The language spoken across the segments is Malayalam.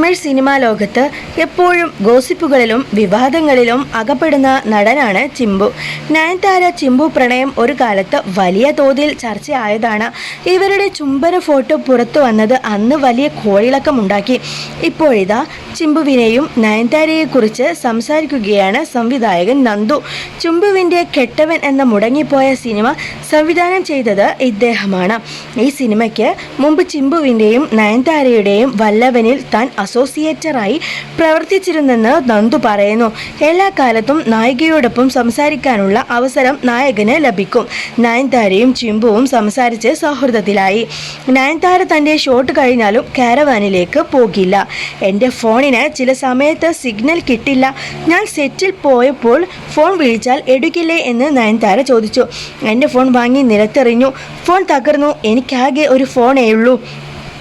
തമിഴ് സിനിമാ ലോകത്ത് എപ്പോഴും ഗോസിപ്പുകളിലും വിവാദങ്ങളിലും അകപ്പെടുന്ന നടനാണ് ചിമ്പു. നയൻതാര ചിമ്പു പ്രണയം ഒരു കാലത്ത് വലിയ തോതിൽ ചർച്ചയായതാണ്. ഇവരുടെ ചുംബന ഫോട്ടോ പുറത്തു വന്നത് അന്ന് വലിയ കോളിളക്കമുണ്ടാക്കി ഇപ്പോഴിതാ ചിമ്പുവിനെയും നയൻതാരയെക്കുറിച്ച് സംസാരിക്കുകയാണ് സംവിധായകൻ നന്ദു. ചുംബുവിന്റെ കെട്ടവൻ എന്ന മുടങ്ങിപ്പോയ സിനിമ സംവിധാനം ചെയ്തത് ഇദ്ദേഹമാണ്. ഈ സിനിമയ്ക്ക് മുമ്പ് ചിമ്പുവിന്റെയും നയൻതാരയുടെയും വല്ലവനിൽ താൻ അസോസിയേറ്ററായി പ്രവർത്തിച്ചിരുന്നെന്ന് നന്ദു പറയുന്നു. എല്ലാ കാലത്തും നായികയോടൊപ്പം സംസാരിക്കാനുള്ള അവസരം നായകന് ലഭിക്കും. നയൻതാരയും ചിമ്പുവും സംസാരിച്ച് സൗഹൃദത്തിലായി. നയൻതാര തന്റെ ഷോട്ട് കഴിഞ്ഞാലും കാരവാനിലേക്ക് പോകില്ല. എന്റെ ഫോണിന് ചില സമയത്ത് സിഗ്നൽ കിട്ടില്ല. ഞാൻ സെറ്റിൽ പോയപ്പോൾ ഫോൺ വിളിച്ചാൽ എടുക്കില്ലേ എന്ന് നയൻതാര ചോദിച്ചു. എന്റെ ഫോൺ വാങ്ങി നിലത്തെറിഞ്ഞു. ഫോൺ തകർന്നു. എനിക്കാകെ ഒരു ഫോണേ ഉള്ളൂ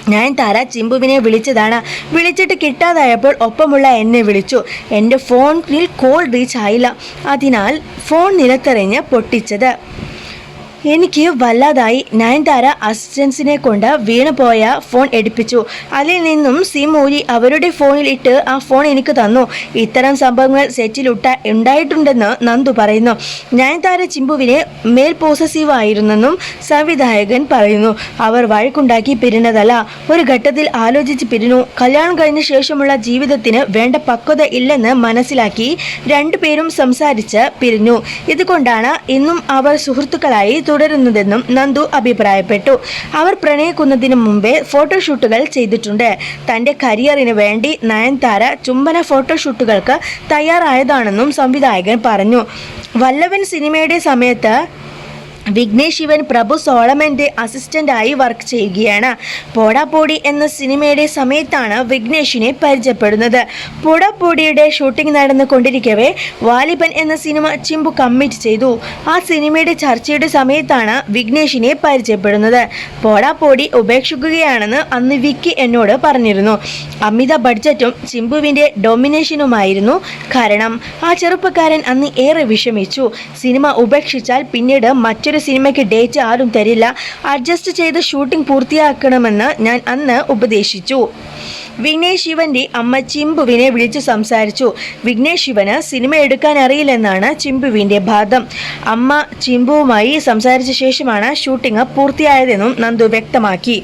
ഞാൻ താര ചിമ്പുവിനെ വിളിച്ചതാണ്. വിളിച്ചിട്ട് കിട്ടാതായപ്പോൾ ഒപ്പമുള്ള എന്നെ വിളിച്ചു. എന്റെ ഫോണിൽ കോൾ റീച്ച് ആയില്ല. അതിനാൽ ഫോൺ നിലത്തെറിഞ്ഞ് പൊട്ടിച്ചത്. എനിക്ക് വല്ലാതായി നയൻതാര അസിസ്റ്റൻസിനെ കൊണ്ട് വീണുപോയ ഫോൺ എടുപ്പിച്ചു. അതിൽ നിന്നും സിം ഊരി അവരുടെ ഫോണിൽ ഇട്ട് ആ ഫോൺ എനിക്ക് തന്നു. ഇത്തരം സംഭവങ്ങൾ സെറ്റിലുട്ട ഉണ്ടായിട്ടുണ്ടെന്ന് നന്ദു പറയുന്നു. നയൻതാര ചിമ്പുവിനെ മേൽ പോസസീവ് ആയിരുന്നെന്നും സംവിധായകൻ പറയുന്നു. അവർ വഴക്കുണ്ടാക്കി പിരിഞ്ഞതല്ല. ഒരു ഘട്ടത്തിൽ ആലോചിച്ച് പിരിഞ്ഞു. കല്യാണം കഴിഞ്ഞ ശേഷമുള്ള ജീവിതത്തിന് വേണ്ട പക്വത ഇല്ലെന്ന് മനസ്സിലാക്കി രണ്ടുപേരും സംസാരിച്ച് പിരിഞ്ഞു. ഇതുകൊണ്ടാണ് ഇന്നും അവർ സുഹൃത്തുക്കളായി തുടരുന്നതെന്നും നന്ദു അഭിപ്രായപ്പെട്ടു. അവർ പ്രണയിക്കുന്നതിന് മുമ്പേ ഫോട്ടോഷൂട്ടുകൾ ചെയ്തിട്ടുണ്ട്. തന്റെ കരിയറിന് വേണ്ടി നയൻതാര ചുംബന ഫോട്ടോഷൂട്ടുകൾക്ക് തയ്യാറായതാണെന്നും സംവിധായകൻ പറഞ്ഞു. വല്ലവൻ സിനിമയുടെ സമയത്ത് വിഘ്നേഷ് ശിവൻ പ്രഭു സോളമന്റെ അസിസ്റ്റന്റായി വർക്ക് ചെയ്യുകയാണ്. പോടാപ്പോടി എന്ന സിനിമയുടെ സമയത്താണ് വിഘ്നേഷിനെ പരിചയപ്പെടുന്നത്. പോടാപ്പോടിയുടെ ഷൂട്ടിംഗ് നടന്നുകൊണ്ടിരിക്കവേ വാലിബൻ എന്ന സിനിമ ചിമ്പു കമ്മിറ്റ് ചെയ്തു. ആ സിനിമയുടെ ചർച്ചയുടെ സമയത്താണ് വിഘ്നേഷിനെ പരിചയപ്പെടുന്നത്. പോടാപ്പോടി ഉപേക്ഷിക്കുകയാണെന്ന് അന്ന് വിക്കി എന്നോട് പറഞ്ഞിരുന്നു. അമിത ബഡ്ജറ്റും ചിമ്പുവിന്റെ ഡൊമിനേഷനുമായിരുന്നു കാരണം. ആ ചെറുപ്പക്കാരൻ അന്ന് ഏറെ വിഷമിച്ചു. സിനിമ ഉപേക്ഷിച്ചാൽ പിന്നീട് മറ്റൊരു സിനിമയ്ക്ക് ഡേറ്റ് ആരും തരില്ല. അഡ്ജസ്റ്റ് ചെയ്ത് ഷൂട്ടിംഗ് പൂർത്തിയാക്കണമെന്ന് ഞാൻ അന്ന് ഉപദേശിച്ചു. വിഘ്നേഷ് ശിവന്റെ അമ്മ ചിമ്പുവിനെ വിളിച്ചു സംസാരിച്ചു. വിഘ്നേഷ് ശിവന് സിനിമ എടുക്കാൻ അറിയില്ലെന്നാണ് ചിമ്പുവിന്റെ വാദം. അമ്മ ചിമ്പുവുമായി സംസാരിച്ച ശേഷമാണ് ഷൂട്ടിംഗ് പൂർത്തിയായതെന്നും നന്ദു വ്യക്തമാക്കി.